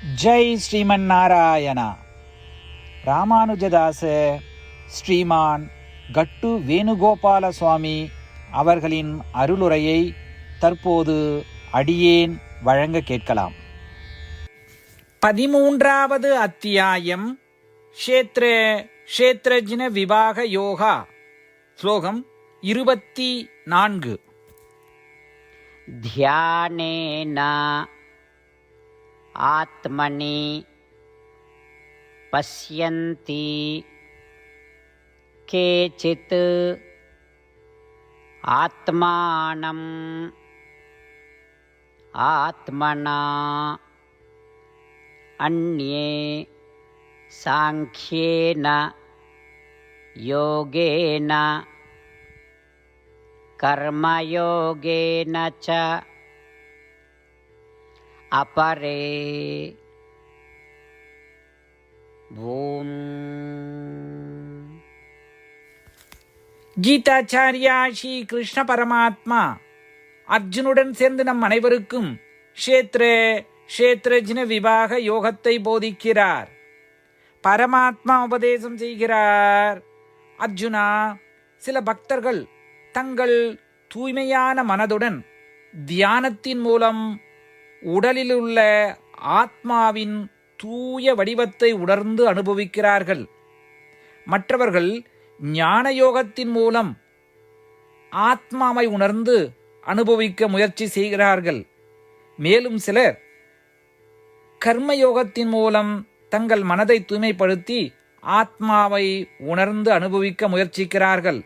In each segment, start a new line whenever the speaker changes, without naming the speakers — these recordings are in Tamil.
ஜெய் ஸ்ரீமன் நாராயணா. ராமானுஜதாச ஸ்ரீமான் கட்டு வேணுகோபால சுவாமி அவர்களின் அருளுரையை தற்போது அடியேன் வழங்க கேட்கலாம். பதிமூன்றாவது அத்தியாயம் ஷேத்ரே ஷேத்ரஜின விவாக யோகா. ஸ்லோகம் இருபத்தி நான்கு.
தியானேனா आत्मनि पश्यन्ति। केचित् आत्मानम् आत्मना अन्ये साङ्ख्येन योगेन कर्मयोगेन च अपरे ॐ
கீதாச்சாரியா ஸ்ரீ கிருஷ்ண பரமாத்மா அர்ஜுனுடன் சேர்ந்து நம் அனைவருக்கும் க்ஷேத்ர க்ஷேத்ரஜின விவாக யோகத்தை போதிக்கிறார் பரமாத்மா உபதேசம் செய்கிறார் அர்ஜுனா சில பக்தர்கள் தங்கள் தூய்மையான மனதுடன் தியானத்தின் மூலம் உடலிலுள்ள ஆத்மாவின் தூய வடிவத்தை உணர்ந்து அனுபவிக்கிறார்கள். மற்றவர்கள் ஞான யோகத்தின் மூலம் ஆத்மாவை உணர்ந்து அனுபவிக்க முயற்சி செய்கிறார்கள். மேலும் சிலர் கர்மயோகத்தின் மூலம் தங்கள் மனதை தூய்மைப்படுத்தி ஆத்மாவை உணர்ந்து அனுபவிக்க முயற்சிக்கிறார்கள்.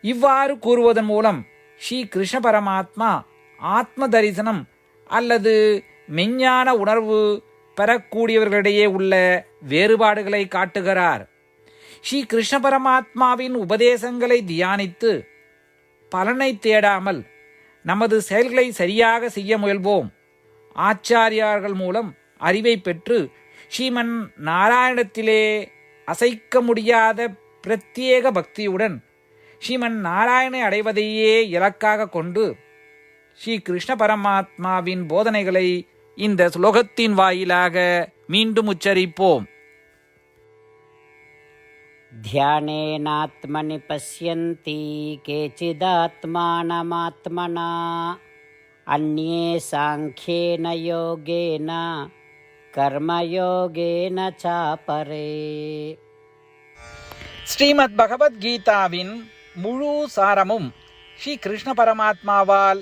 இவ்வாறு கூறுவதன் மூலம் ஸ்ரீ கிருஷ்ண பரமாத்மா ஆத்ம தரிசனம் அல்லது மெஞ்ஞான உணர்வு பெறக்கூடியவர்களிடையே உள்ள வேறுபாடுகளை காட்டுகிறார். ஸ்ரீ கிருஷ்ண பரமாத்மாவின் உபதேசங்களை தியானித்து பலனை தேடாமல் நமது செயல்களை சரியாக செய்ய முயல்வோம். ஆச்சாரியார்கள் மூலம் அறிவை பெற்று ஸ்ரீமன் நாராயணத்திலே அசைக்க முடியாத பிரத்யேக பக்தியுடன் ஸ்ரீமன் நாராயணை அடைவதையே இலக்காக கொண்டு ஸ்ரீ கிருஷ்ண பரமாத்மாவின் போதனைகளை இந்த ஸ்லோகத்தின் வாயிலாக மீண்டும் உச்சரிப்போம்
ध्यानेनात्मनि पश्यन्ति केचिदात्मानमात्मना अन्ये साङ्ख्येन योगेन कर्मयोगेन चापरे
ஸ்ரீமத் பகவத்கீதாவின் முழு சாரமும் ஸ்ரீ கிருஷ்ண பரமாத்மாவால்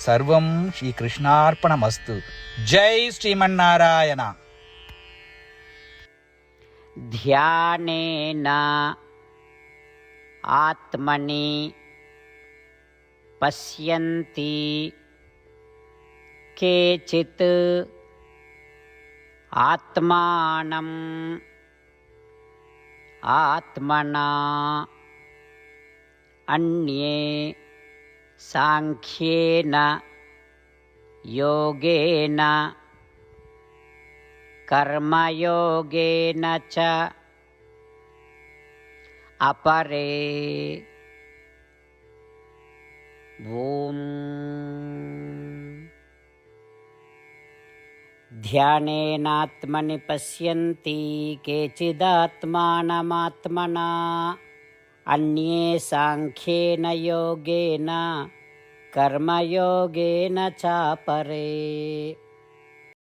సర్వం శ్రీకృష్ణార్పణమస్తు. జై శ్రీమన్నారాయణ.
ధ్యానేన ఆత్మని పశ్యంతి కేచిత్ ఆత్మానం ఆత్మనా అన్యే साङ्ख्येन योगेन कर्मयोगेन च अपरे भूम्। ध्यानेनात्मनि पश्यन्ति केचिदात्मानमात्मना। అన్యే సాంఖ్యేన యోగేన కర్మయోగేన చాపరే.